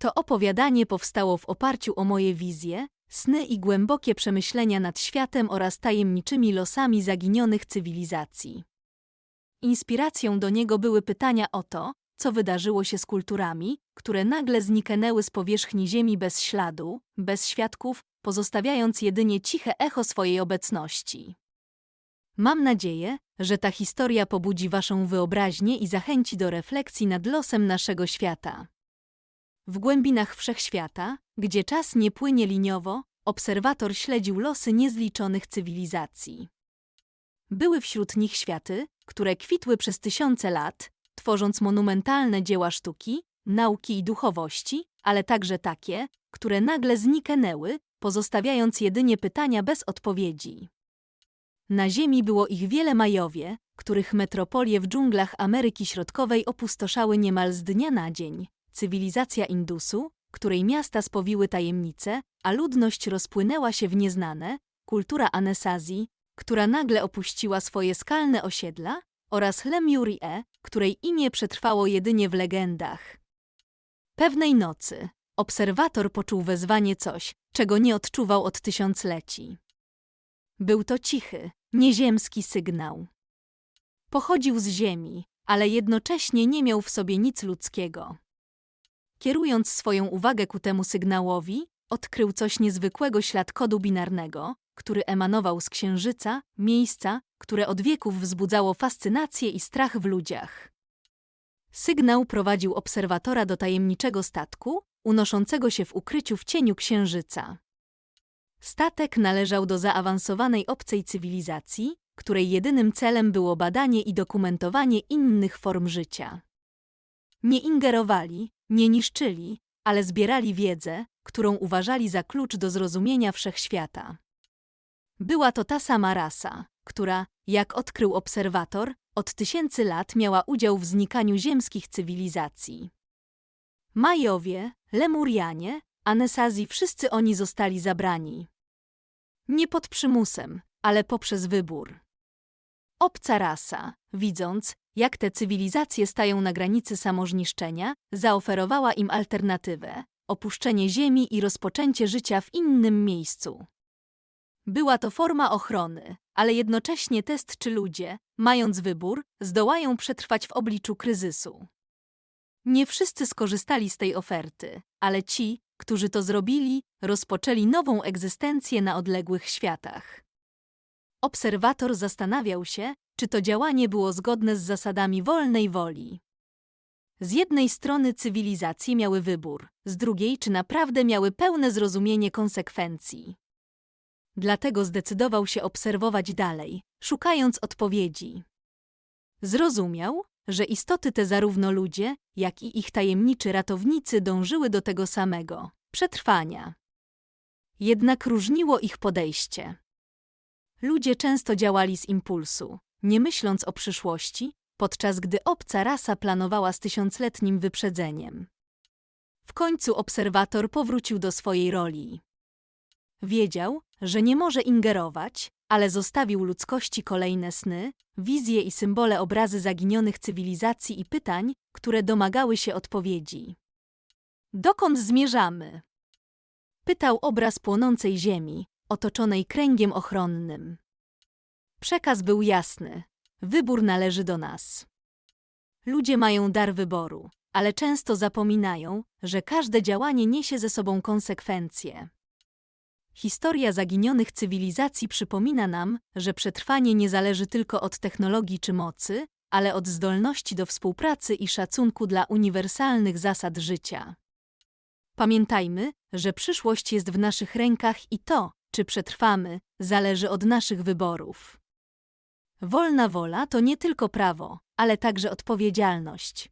To opowiadanie powstało w oparciu o moje wizje, sny i głębokie przemyślenia nad światem oraz tajemniczymi losami zaginionych cywilizacji. Inspiracją do niego były pytania o to, co wydarzyło się z kulturami, które nagle zniknęły z powierzchni Ziemi bez śladu, bez świadków, pozostawiając jedynie ciche echo swojej obecności. Mam nadzieję, że ta historia pobudzi Waszą wyobraźnię i zachęci do refleksji nad losem naszego świata. W głębinach wszechświata, gdzie czas nie płynie liniowo, obserwator śledził losy niezliczonych cywilizacji. Były wśród nich światy, które kwitły przez tysiące lat, tworząc monumentalne dzieła sztuki, nauki i duchowości, ale także takie, które nagle zniknęły, pozostawiając jedynie pytania bez odpowiedzi. Na ziemi było ich wiele Majowie, których metropolie w dżunglach Ameryki Środkowej opustoszały niemal z dnia na dzień, cywilizacja Indusu, której miasta spowiły tajemnice, a ludność rozpłynęła się w nieznane, kultura Anesazji, która nagle opuściła swoje skalne osiedla, oraz Lemurię, której imię przetrwało jedynie w legendach. Pewnej nocy obserwator poczuł wezwanie coś, czego nie odczuwał od tysiącleci. Był to cichy, nieziemski sygnał. Pochodził z ziemi, ale jednocześnie nie miał w sobie nic ludzkiego. Kierując swoją uwagę ku temu sygnałowi, odkrył coś niezwykłego ślad kodu binarnego, który emanował z księżyca, miejsca, które od wieków wzbudzało fascynację i strach w ludziach. Sygnał prowadził obserwatora do tajemniczego statku, unoszącego się w ukryciu w cieniu księżyca. Statek należał do zaawansowanej obcej cywilizacji, której jedynym celem było badanie i dokumentowanie innych form życia. Nie ingerowali, nie niszczyli, ale zbierali wiedzę, którą uważali za klucz do zrozumienia wszechświata. Była to ta sama rasa, która, jak odkrył obserwator, od tysięcy lat miała udział w znikaniu ziemskich cywilizacji. Majowie, Lemurianie, Anesazji wszyscy oni zostali zabrani. Nie pod przymusem, ale poprzez wybór. Obca rasa, widząc, jak te cywilizacje stają na granicy samożniszczenia, zaoferowała im alternatywę opuszczenie Ziemi i rozpoczęcie życia w innym miejscu. Była to forma ochrony, ale jednocześnie test, czy ludzie, mając wybór, zdołają przetrwać w obliczu kryzysu. Nie wszyscy skorzystali z tej oferty, ale ci, którzy to zrobili, rozpoczęli nową egzystencję na odległych światach. Obserwator zastanawiał się, czy to działanie było zgodne z zasadami wolnej woli. Z jednej strony cywilizacje miały wybór, z drugiej, czy naprawdę miały pełne zrozumienie konsekwencji. Dlatego zdecydował się obserwować dalej, szukając odpowiedzi. Zrozumiał, że istoty te zarówno ludzie, jak i ich tajemniczy ratownicy dążyły do tego samego przetrwania. Jednak różniło ich podejście. Ludzie często działali z impulsu, nie myśląc o przyszłości, podczas gdy obca rasa planowała z tysiącletnim wyprzedzeniem. W końcu obserwator powrócił do swojej roli. Wiedział, że nie może ingerować, ale zostawił ludzkości kolejne sny, wizje i symbole obrazy zaginionych cywilizacji i pytań, które domagały się odpowiedzi. Dokąd zmierzamy? Pytał obraz płonącej ziemi, otoczonej kręgiem ochronnym. Przekaz był jasny. Wybór należy do nas. Ludzie mają dar wyboru, ale często zapominają, że każde działanie niesie ze sobą konsekwencje. Historia zaginionych cywilizacji przypomina nam, że przetrwanie nie zależy tylko od technologii czy mocy, ale od zdolności do współpracy i szacunku dla uniwersalnych zasad życia. Pamiętajmy, że przyszłość jest w naszych rękach i to, czy przetrwamy, zależy od naszych wyborów. Wolna wola to nie tylko prawo, ale także odpowiedzialność.